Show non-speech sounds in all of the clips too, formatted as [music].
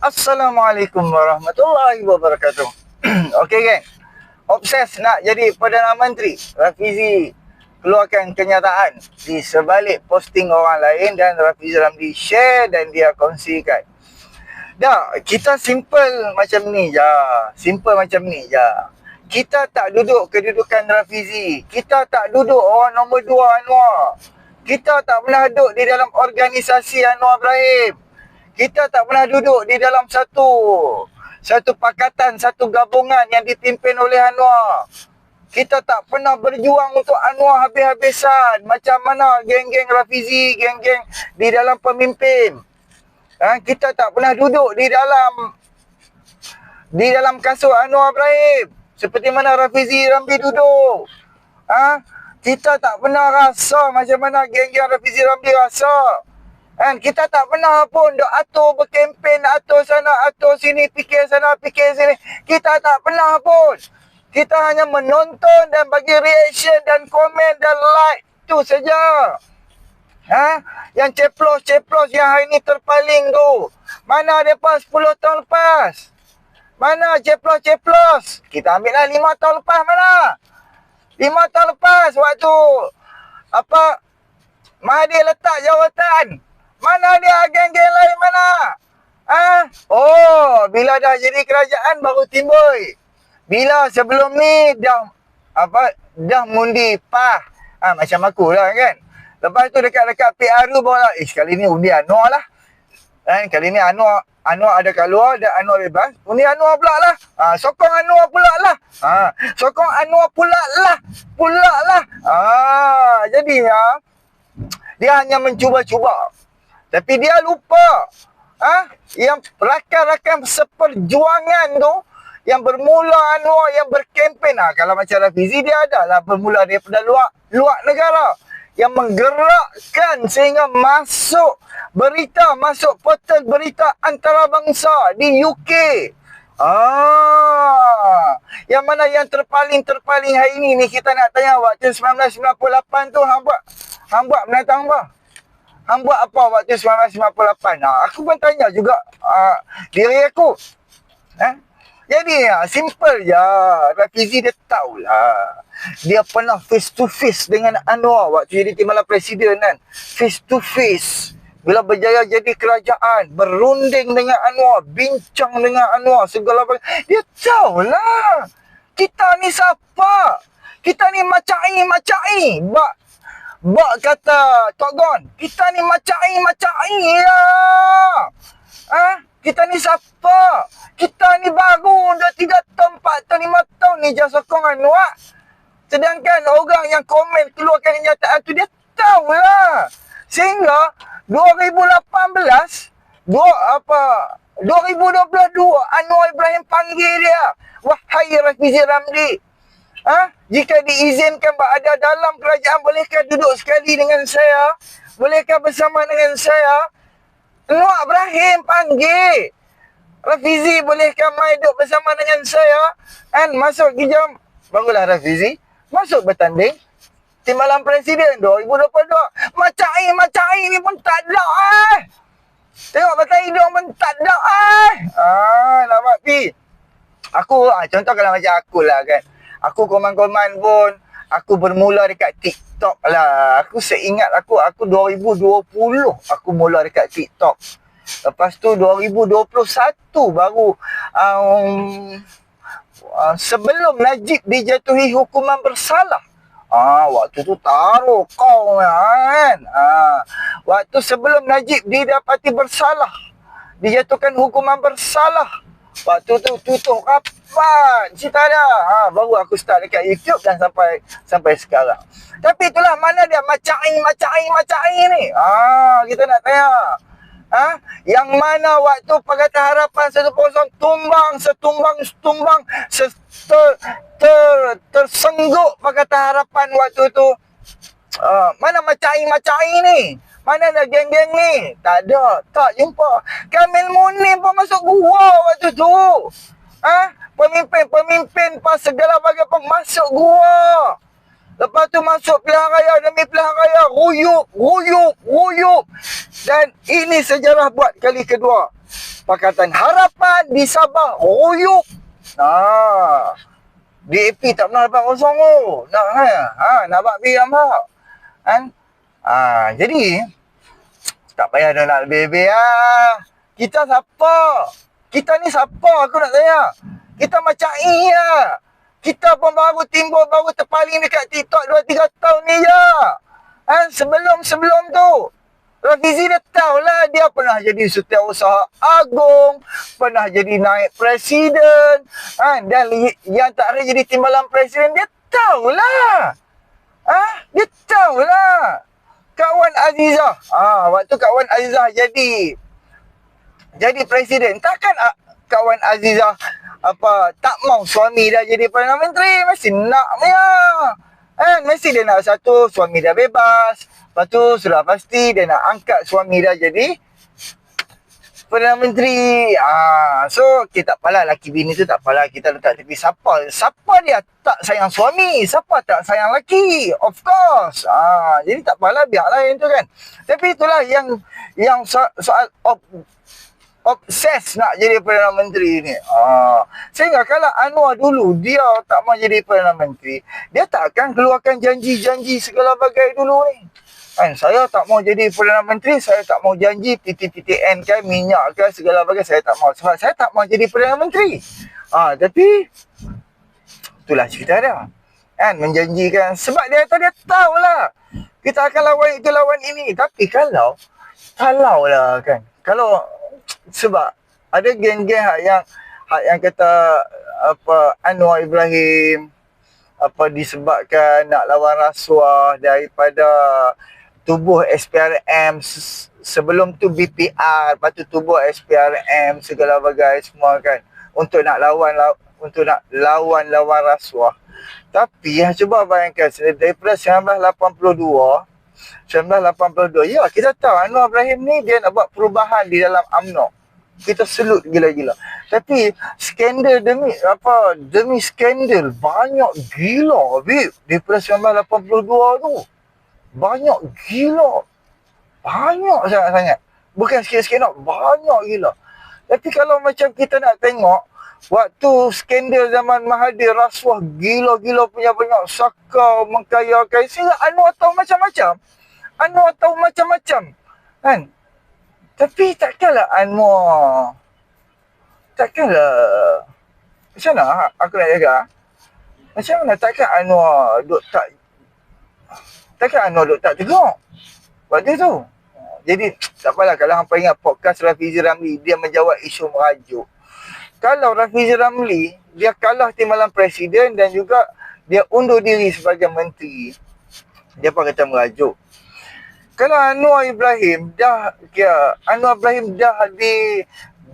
Assalamualaikum warahmatullahi wabarakatuh. [clears throat] Okey geng. Obses nak jadi Perdana Menteri. Rafizi keluarkan kenyataan di sebalik posting orang lain dan Rafizi Ramli share dan dia kongsikan. Dah, kita simple macam ni je. Simple macam ni je. Kita tak duduk kedudukan Rafizi. Kita tak duduk orang nombor dua Anwar. Kita tak pernah duduk di dalam organisasi Anwar Ibrahim. Kita tak pernah duduk di dalam satu satu pakatan, satu gabungan yang dipimpin oleh Anwar. Kita tak pernah berjuang untuk Anwar habis-habisan. Macam mana geng-geng Rafizi, geng-geng di dalam pemimpin. Ha, kita tak pernah duduk di dalam di dalam kasut Anwar Ibrahim. Seperti mana Rafizi Rambi duduk. Ha? Kita tak pernah rasa macam mana geng-geng Rafizi Rambi rasa. Kan kita tak pernah pun dok atur berkempen, atur sana, atur sini, fikir sana, fikir sini. Kita tak pernah pun. Kita hanya menonton dan bagi reaction dan komen dan like. tu saja. Ha? Yang ceplos-ceplos yang hari ni terpaling tu. Mana depa 10 tahun lepas? Mana ceplos-ceplos? Kita ambil lah 5 tahun lepas mana? 5 tahun lepas waktu apa Mahathir letak jawatan mana dia geng-geng lain mana? Ah, oh, bila dah jadi kerajaan baru timbul. Bila sebelum ni dah apa dah mundi pah. Ah, macam aku lah kan. Lepas tu dekat-dekat PRU baru lah. Eh, kali ni undi Anwar lah. Kan, kali ni Anwar Anwar ada kat luar dan Anwar bebas. Undi Anwar pula lah. Ah, sokong Anwar pula lah. Ah, sokong Anwar pula lah. Pula lah. Ah, jadinya dia hanya mencuba-cuba. Tapi dia lupa. Ah, ha? Yang rakan-rakan seperjuangan tu yang bermula Anwar yang berkempen ah kalau macam Rafizi dia adalah bermula daripada luar luar negara yang menggerakkan sehingga masuk berita masuk portal berita antarabangsa di UK. Ah, yang mana yang terpaling terpaling hari ini ni kita nak tanya waktu 1998 tu hamba hamba menatang apa? Hang buat apa waktu 1998? Ha, aku pun tanya juga uh, diri aku. Eh? Jadi ya, simple je. Rafizi dia tahulah. Dia pernah face to face dengan Anwar waktu jadi timbalan presiden kan. Face to face. Bila berjaya jadi kerajaan, berunding dengan Anwar, bincang dengan Anwar, segala macam. Dia tahulah. Kita ni siapa? Kita ni macai-macai. Bak Bak kata Tok Gon, kita ni macai macai ya. Ah, ha? kita ni siapa? Kita ni baru dah tiga tahun, empat tahun, lima tahun ni jah sokong Anwar. Sedangkan orang yang komen keluarkan kenyataan tu dia tahu lah. Sehingga 2018, dua, apa, 2022 Anwar Ibrahim panggil dia. Wahai Rafizi Ramli, Ha? Jika diizinkan berada dalam kerajaan, bolehkah duduk sekali dengan saya? Bolehkah bersama dengan saya? Nuh Ibrahim panggil. Rafizi, bolehkah mai duduk bersama dengan saya? Kan masuk ke jam. Barulah Rafizi. Masuk bertanding. Timbalan Presiden 2022. Macam ini, macam ini pun tak ada eh. Tengok batang hidung pun tak ada eh. Ah, nampak pi. Aku, ah, contoh kalau macam aku lah kan. Aku koman-koman pun aku bermula dekat TikTok lah. Aku seingat aku aku 2020 aku mula dekat TikTok. Lepas tu 2021 baru um, uh, sebelum Najib dijatuhi hukuman bersalah. Ah, waktu tu taruh kau kan. Ah, waktu sebelum Najib didapati bersalah, dijatuhkan hukuman bersalah. Waktu tu tutup kapan? Cerita dah. Ha, baru aku start dekat YouTube dan sampai sampai sekarang. Tapi itulah mana dia macam ini, macam ini, macam ini ni. Ha, kita nak tanya. Ha? Yang mana waktu Pakatan Harapan satu kosong tumbang, setumbang, setumbang, ter, ter, tersengguk Pakatan Harapan waktu tu. Uh, mana macam ini, macam ini mana ada geng-geng ni? Tak ada. Tak jumpa. Kamil Munir pun masuk gua waktu tu. Ha? Pemimpin-pemimpin pas segala bagai pun masuk gua. Lepas tu masuk pilihan raya demi pilihan raya. Ruyuk, ruyuk, ruyuk. Dan ini sejarah buat kali kedua. Pakatan Harapan di Sabah royuk. Nah. DAP tak pernah dapat kosong tu. Nak ha, ha nak buat hak. Kan? Ha, jadi tak payah dah nak lebih-lebih ah. Kita siapa? Kita ni siapa aku nak tanya? Kita macam iya. Kita pun baru timbul baru terpaling dekat TikTok 2 3 tahun ni ya. Kan sebelum-sebelum tu Rafizi dah tahulah dia pernah jadi setiausaha agung, pernah jadi naik presiden, kan? dan yang tak ada jadi timbalan presiden, dia tahulah. Ah, dia tahulah. Kawan Azizah. Ah, waktu kawan Azizah jadi jadi presiden, takkan ah, kawan Azizah apa tak mau suami dah jadi Perdana Menteri, mesti nak punya. Eh, mesti dia nak satu suami dah bebas. Lepas tu sudah pasti dia nak angkat suami dah jadi Perdana Menteri. Ah, so kita tak apalah laki bini tu tak apalah kita letak tepi siapa. Siapa dia tak sayang suami, siapa tak sayang laki. Of course. Ah, jadi tak apalah biarlah yang tu kan. Tapi itulah yang yang so, soal of, obses nak jadi Perdana Menteri ni. Ah, sehingga kalau Anwar dulu dia tak mau jadi Perdana Menteri, dia tak akan keluarkan janji-janji segala bagai dulu ni. Kan saya tak mau jadi Perdana Menteri, saya tak mau janji PTPTN kan minyak kan segala bagai saya tak mau. Sebab saya tak mau jadi Perdana Menteri. Ha, tapi itulah cerita dia. Kan menjanjikan. Sebab dia tahu dia tahulah. Kita akan lawan itu lawan ini. Tapi kalau kalau lah kan. Kalau sebab ada geng-geng yang yang kata apa Anwar Ibrahim apa disebabkan nak lawan rasuah daripada tubuh SPRM sebelum tu BPR lepas tu tubuh SPRM segala bagai semua kan. Untuk nak lawan untuk nak lawan lawan rasuah. Tapi ya cuba bayangkan daripada 1982 1982 ya kita tahu Anwar Ibrahim ni dia nak buat perubahan di dalam UMNO. Kita selut gila-gila. Tapi skandal demi apa demi skandal banyak gila bib daripada 1982 tu banyak gila. Banyak sangat-sangat. Bukan sikit-sikit nak. Banyak gila. Tapi kalau macam kita nak tengok. Waktu skandal zaman Mahathir rasuah gila-gila punya banyak saka mengkayakan. Sehingga Anwar tahu macam-macam. Anwar tahu macam-macam. Kan? Tapi takkanlah Anwar. Takkanlah. Macam mana aku nak jaga? Macam mana takkan Anwar duk tak Takkan Anwar duk tak tengok. Waktu tu. Jadi tak apalah kalau hampa ingat podcast Rafizi Ramli dia menjawab isu merajuk. Kalau Rafizi Ramli dia kalah timbalan presiden dan juga dia undur diri sebagai menteri. Dia pun kata merajuk. Kalau Anwar Ibrahim dah kira Anwar Ibrahim dah di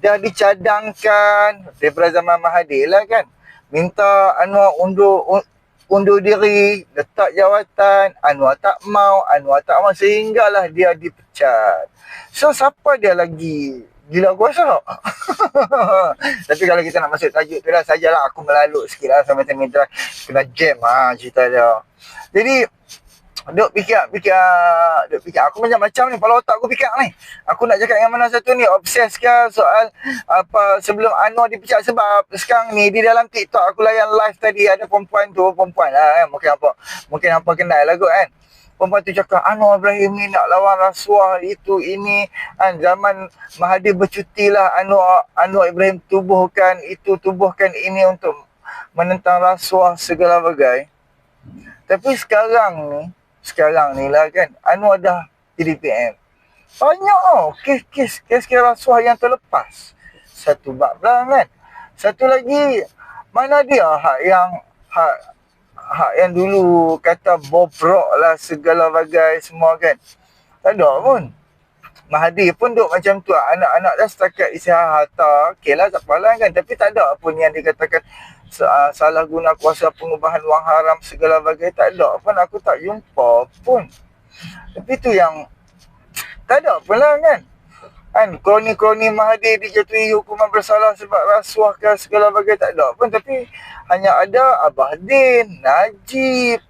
dah dicadangkan daripada zaman Mahathir lah kan. Minta Anwar undur undur diri, letak jawatan, Anwar tak mau, Anwar tak mau sehinggalah dia dipecat. So siapa dia lagi gila kuasa? [laughs] Tapi kalau kita nak masuk tajuk tu lah sajalah aku melalut sikit lah sampai tengah kena jam ah ha, cerita dia. Jadi Duk fikir, fikir, duk fikir. Aku macam-macam ni, kepala otak aku fikir ni. Aku nak cakap yang mana satu ni, obses ke soal apa sebelum Anwar dipecat sebab sekarang ni di dalam TikTok aku layan live tadi ada perempuan tu, perempuan lah kan. Mungkin apa, mungkin apa kenal lah kot kan. Perempuan tu cakap Anwar Ibrahim ni nak lawan rasuah itu ini kan zaman Mahathir bercuti lah Anwar, Anwar Ibrahim tubuhkan itu tubuhkan ini untuk menentang rasuah segala bagai. Tapi sekarang ni sekarang ni lah kan. Anwar dah jadi PM banyak tau kes-kes kes-kes rasuah yang terlepas. Satu bab lah kan. Satu lagi mana dia hak yang hak hak yang dulu kata bobrok lah segala bagai semua kan. Tak ada pun. Mahathir pun duk macam tu. Anak-anak dah setakat isi harta okey lah tak apalah kan. Tapi tak ada pun yang dikatakan salah guna kuasa pengubahan wang haram segala bagai tak ada pun aku tak jumpa pun. Tapi tu yang tak ada pun lah kan? Kan kroni-kroni Mahathir dijatuhi hukuman bersalah sebab rasuah ke segala bagai tak ada pun. Tapi hanya ada Abah Din, Najib.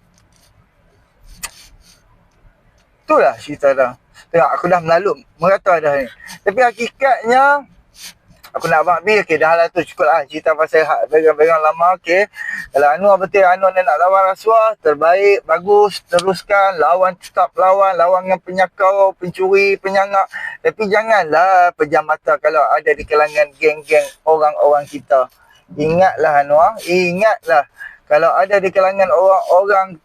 Itulah cerita dah. Tengok aku dah melalui merata dah ni. Tapi hakikatnya Aku nak bakbi, okey dah lah tu cukup lah cerita pasal hak background-background lama, okey. Kalau Anwar betul Anwar nak lawan rasuah, terbaik, bagus, teruskan, lawan tetap lawan, lawan dengan penyakau, pencuri, penyangak. Tapi janganlah pejam mata kalau ada di kalangan geng-geng orang-orang kita. Ingatlah Anwar, ingatlah kalau ada di kalangan orang-orang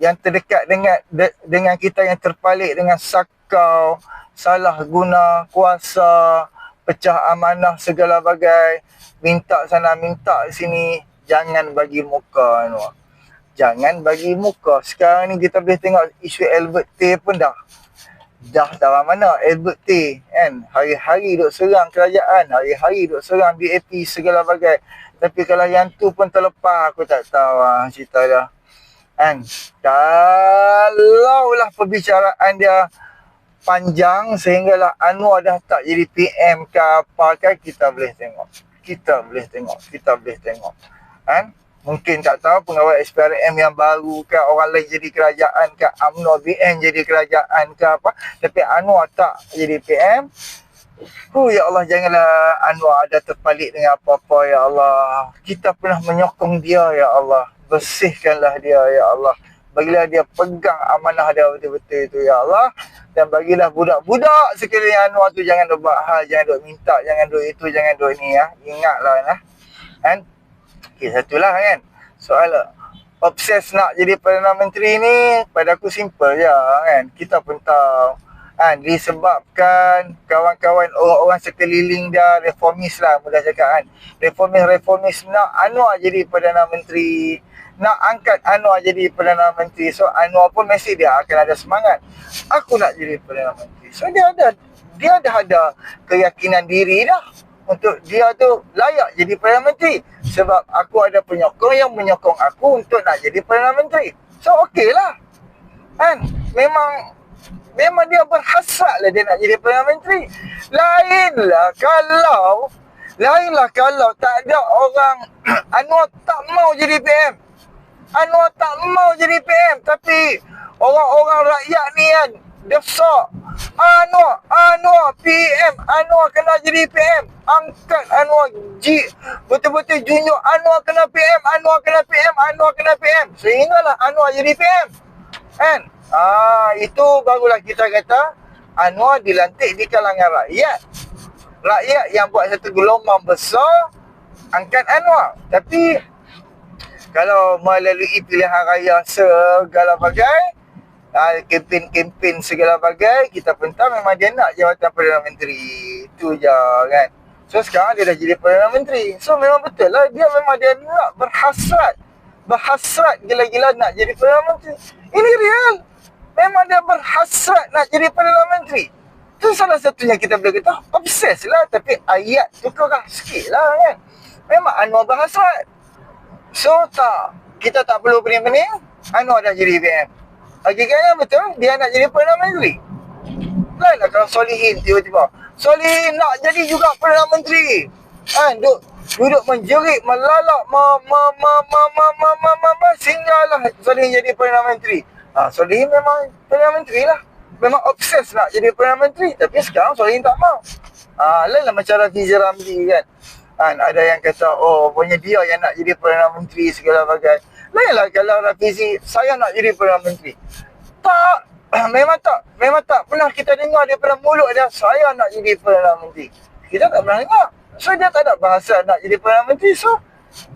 yang terdekat dengan de, dengan kita yang terpalit dengan sakau, salah guna kuasa, pecah amanah segala bagai, minta sana minta sini, jangan bagi muka anu. Jangan bagi muka. Sekarang ni kita boleh tengok isu Albert T pun dah. Dah dalam mana Albert T kan. Hari-hari duk serang kerajaan. Hari-hari duk serang BAP segala bagai. Tapi kalau yang tu pun terlepas aku tak tahu lah cerita dia. Kan. Kalau lah perbicaraan dia panjang sehinggalah Anwar dah tak jadi PM ke apa kan kita boleh tengok. Kita boleh tengok. Kita boleh tengok. Kan? Mungkin tak tahu pengawal SPRM yang baru ke orang lain jadi kerajaan ke UMNO BN jadi kerajaan ke apa. Tapi Anwar tak jadi PM. Oh ya Allah janganlah Anwar ada terpalit dengan apa-apa ya Allah. Kita pernah menyokong dia ya Allah. Bersihkanlah dia ya Allah. Bagilah dia pegang amanah dia betul-betul itu ya Allah. Dan bagilah budak-budak sekalian Anwar tu jangan duk hal, jangan duk minta, jangan duk itu, jangan duk ni ya. Ingatlah ya. Kan? Okay, satulah kan. Soal obses nak jadi Perdana Menteri ni pada aku simple je kan. Kita pun tahu kan disebabkan kawan-kawan orang-orang sekeliling dia reformis lah mudah cakap kan. Reformis-reformis nak Anwar jadi Perdana Menteri nak angkat Anwar jadi Perdana Menteri. So Anwar pun mesti dia akan ada semangat. Aku nak jadi Perdana Menteri. So dia ada dia dah ada keyakinan diri dah untuk dia tu layak jadi Perdana Menteri. Sebab aku ada penyokong yang menyokong aku untuk nak jadi Perdana Menteri. So okey lah. Kan? Memang memang dia berhasrat lah dia nak jadi Perdana Menteri. Lainlah kalau Lainlah kalau tak ada orang [clears throat] Anwar tak mau jadi PM. Anwar tak mau jadi PM tapi orang-orang rakyat ni kan desak Anwar, Anwar PM, Anwar kena jadi PM. Angkat Anwar G. Betul-betul junjuk Anwar kena PM, Anwar kena PM, Anwar kena PM. Sehinggalah Anwar jadi PM. Kan? Ah, itu barulah kita kata Anwar dilantik di kalangan rakyat. Rakyat yang buat satu gelombang besar angkat Anwar. Tapi kalau melalui pilihan raya segala bagai uh, kempen-kempen segala bagai kita pun memang dia nak jawatan Perdana Menteri. Itu je kan? So sekarang dia dah jadi Perdana Menteri. So memang betul lah dia memang dia nak berhasrat. Berhasrat gila-gila nak jadi Perdana Menteri. Ini real. Memang dia berhasrat nak jadi Perdana Menteri. Itu salah satunya kita boleh kata obses lah. Tapi ayat tu kurang sikit lah kan? Memang Anwar berhasrat So tak. Kita tak perlu pening-pening Anwar dah jadi PM Hakikatnya betul dia nak jadi Perdana Menteri. Lainlah kalau Solihin tiba-tiba. Solihin nak jadi juga Perdana Menteri. Kan duduk duduk menjerit melalak ma ma ma ma ma ma ma ma ma sehinggalah Solihin jadi Perdana Menteri. Ha, Solihin memang Perdana Menteri lah. Memang obses nak jadi Perdana Menteri Tapi sekarang Solihin tak mau. Ha, Lainlah macam Rafizi Ramli kan kan ada yang kata oh punya dia yang nak jadi perdana menteri segala bagai lainlah kalau Rafizi saya nak jadi perdana menteri. Tak. [clears throat] Memang tak. Memang tak pernah kita dengar daripada mulut dia saya nak jadi perdana menteri. Kita tak pernah dengar. So dia tak ada bahasa nak jadi perdana menteri. So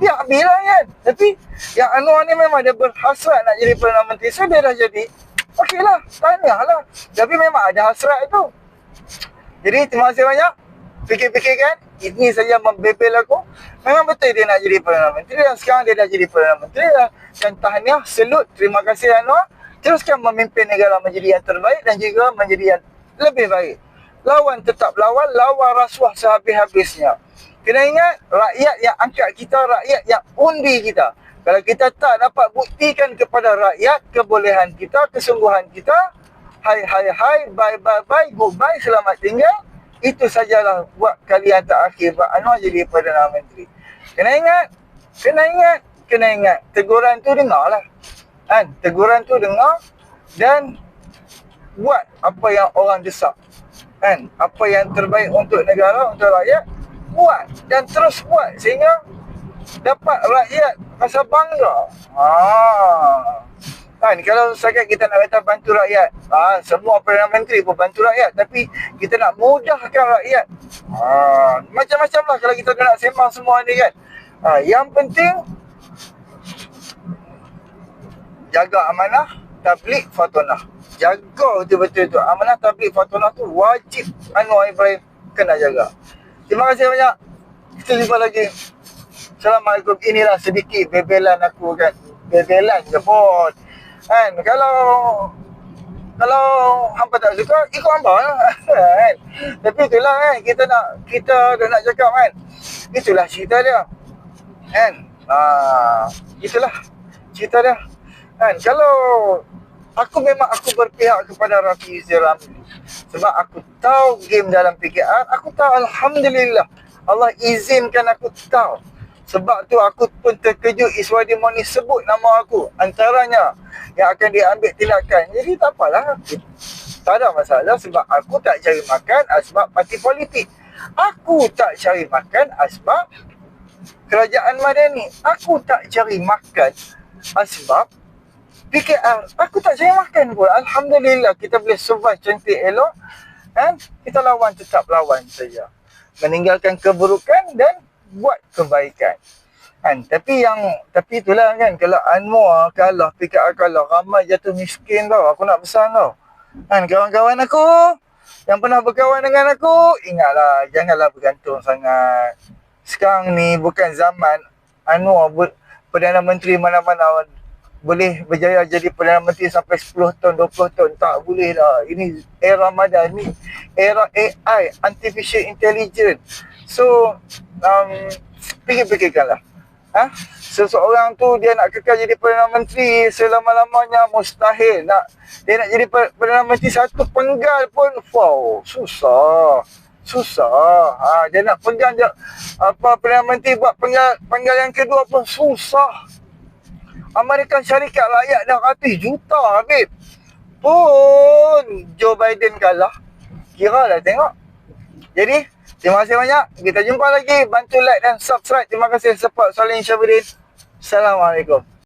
dia bilang kan. Tapi yang Anwar ni memang dia berhasrat nak jadi perdana menteri. So dia dah jadi okey lah tanya lah. Tapi memang ada hasrat itu jadi terima kasih banyak. Fikir-fikir kan ini saja membebel aku. Memang betul dia nak jadi Perdana Menteri dan sekarang dia dah jadi Perdana Menteri dan, dan tahniah selut terima kasih Anwar. Teruskan memimpin negara menjadi yang terbaik dan juga menjadi yang lebih baik. Lawan tetap lawan lawan rasuah sehabis-habisnya. Kena ingat rakyat yang angkat kita rakyat yang undi kita. Kalau kita tak dapat buktikan kepada rakyat kebolehan kita kesungguhan kita hai hai hai bye bye bye goodbye selamat tinggal itu sajalah buat kalian tak akhir Pak Anwar jadi Perdana Menteri. Kena ingat, kena ingat, kena ingat. Teguran tu dengar lah. Kan? Teguran tu dengar dan buat apa yang orang desak. Kan? Apa yang terbaik untuk negara, untuk rakyat, buat dan terus buat sehingga dapat rakyat rasa bangga. Ha. Kan kalau sangat kita nak kata bantu rakyat, ha, semua Perdana Menteri pun bantu rakyat tapi kita nak mudahkan rakyat. Ha, macam-macam lah kalau kita nak sembang semua ni kan. Ha, yang penting jaga amanah tablik fatonah. Jaga betul-betul tu. Amanah tablik fatonah tu wajib Anwar Ibrahim kena jaga. Terima kasih banyak. Kita jumpa lagi. Assalamualaikum. Inilah sedikit bebelan aku kan. Bebelan je pun. Kan? Kalau kalau hampa tak suka, ikut hampa lah. [laughs] kan? Tapi itulah kan, kita nak kita dah nak cakap kan. Itulah cerita dia. Kan? Ah, itulah cerita dia. Kan? Kalau aku memang aku berpihak kepada Rafi Ramli. Sebab aku tahu game dalam PKR, aku tahu Alhamdulillah. Allah izinkan aku tahu. Sebab tu aku pun terkejut Iswadi Moni sebut nama aku. Antaranya yang akan diambil tindakan. Jadi tak apalah. Tak ada masalah sebab aku tak cari makan sebab parti politik. Aku tak cari makan sebab kerajaan madani. Aku tak cari makan sebab PKR. Aku tak cari makan pun. Alhamdulillah kita boleh survive cantik elok. Kan? Kita lawan tetap lawan saja. Meninggalkan keburukan dan buat kebaikan. Kan? Tapi yang tapi itulah kan kalau Anwar kalah PKR kalah ramai jatuh miskin tau. Aku nak pesan tau. Kan kawan-kawan aku yang pernah berkawan dengan aku ingatlah janganlah bergantung sangat. Sekarang ni bukan zaman Anwar ber, Perdana Menteri mana-mana boleh berjaya jadi Perdana Menteri sampai 10 tahun, 20 tahun. Tak boleh lah. Ini era Ramadan ni. Era AI, Artificial Intelligence. So, um, fikir-fikirkanlah ha? seseorang tu dia nak kekal jadi Perdana Menteri selama-lamanya mustahil nak dia nak jadi Perdana Menteri satu penggal pun wow susah susah. Ha, dia nak pegang je apa Perdana Menteri buat penggal, penggal yang kedua pun susah. Amerika Syarikat rakyat dah ratus juta Habib pun Joe Biden kalah. Kira lah tengok. Jadi Terima kasih banyak. Kita jumpa lagi. Bantu like dan subscribe. Terima kasih support Salim Syabudin. Assalamualaikum.